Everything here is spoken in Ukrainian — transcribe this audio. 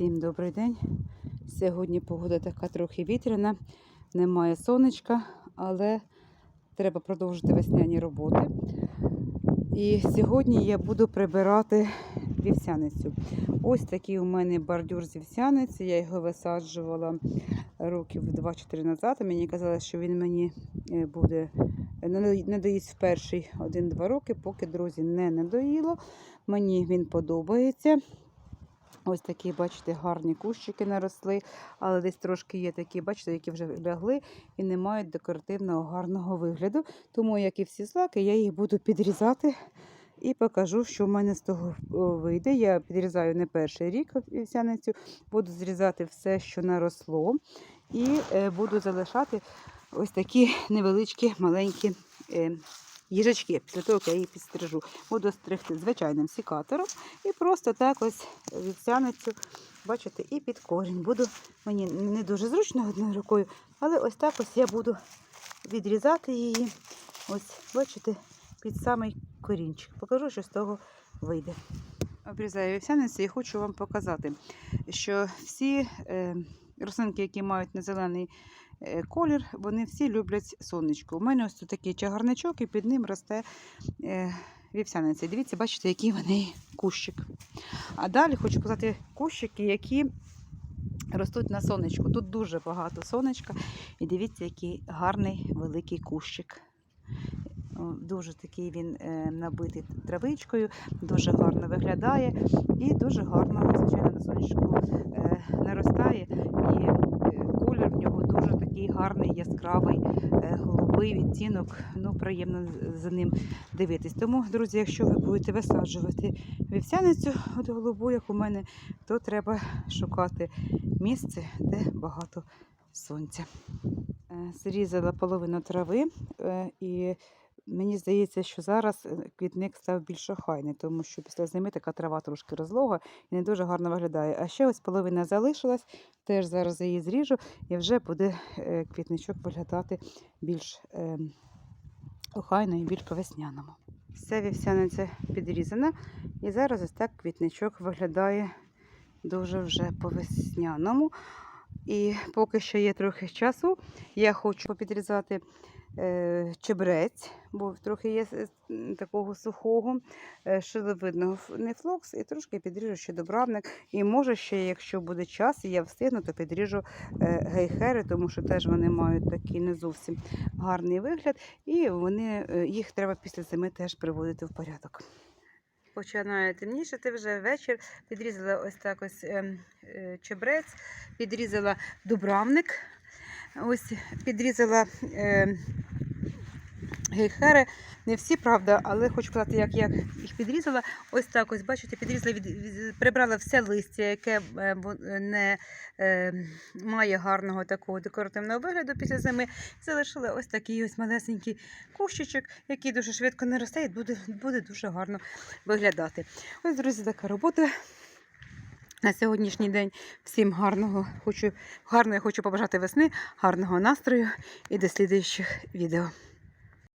Всім добрий день. Сьогодні погода така трохи вітряна, немає сонечка, але треба продовжити весняні роботи. І сьогодні я буду прибирати вівсяницю. Ось такий у мене бордюр з вівсяниці. Я його висаджувала років 2-4 назад. Мені казали, що він мені е, буде надоїсть в перший 1-2 роки, поки друзі не надоїло. Мені він подобається. Ось такі, бачите, гарні кущики наросли, але десь трошки є такі, бачите, які вже лягли і не мають декоративного гарного вигляду. Тому, як і всі злаки, я їх буду підрізати і покажу, що в мене з того вийде. Я підрізаю не перший рік вівсяницю, буду зрізати все, що наросло, і е, буду залишати ось такі невеличкі маленькі. Їжачки, після того, як я її підстрижу. Буду стригти звичайним сікатором і просто так ось вівсяницю, бачите, і під корінь. Буду, мені не дуже зручно одною рукою, але ось так ось я буду відрізати її. Ось, бачите, під самий корінчик. Покажу, що з того вийде. Обрізаю вівсяницю і хочу вам показати, що всі е, рослинки, які мають незелений колір, вони всі люблять сонечко. У мене ось тут такий чагарничок, і під ним росте е, вівсяниця. Дивіться, бачите, який в неї кущик. А далі хочу показати кущики, які ростуть на сонечку. Тут дуже багато сонечка. І дивіться, який гарний великий кущик. Дуже такий він е, набитий травичкою, дуже гарно виглядає і дуже гарно, звичайно, на сонечку е, наростає. І е, колір в нього такий гарний, яскравий, е, голубий відтінок. Ну, приємно за ним дивитись. Тому, друзі, якщо ви будете висаджувати вівсяницю от голубу, як у мене, то треба шукати місце, де багато сонця. Е, Зрізала половину трави е, і Мені здається, що зараз е, квітник став більш охайний, тому що після зими така трава трошки розлога і не дуже гарно виглядає. А ще ось половина залишилась, теж зараз її зріжу, і вже буде е, квітничок виглядати більш е, охайно і більш по-весняному. Вся вівсяниця підрізана, і зараз ось так квітничок виглядає дуже вже по-весняному. І поки що є трохи часу, я хочу попідрізати чебрець, бо трохи є е, такого сухого, е, шиловидного ф- не флокс, і трошки підріжу ще добравник. І може ще, якщо буде час, і я встигну, то підріжу е, гейхери, тому що теж вони мають такий не зовсім гарний вигляд, і вони, е, їх треба після зими теж приводити в порядок. Починає темнішати вже вечір. Підрізала ось так ось ем, е, чебрець, підрізала дубравник, ось підрізала е, гейхери. Не всі, правда, але хочу сказати, як я їх підрізала. Ось так ось, бачите, підрізала, від, прибрала все листя, яке е, не е, має гарного такого декоративного вигляду після зими. Залишила ось такий ось малесенький кущичок, який дуже швидко і буде, буде дуже гарно виглядати. Ось, друзі, така робота. На сьогоднішній день всім гарного хочу, гарно я хочу побажати весни, гарного настрою і до слідуючих відео.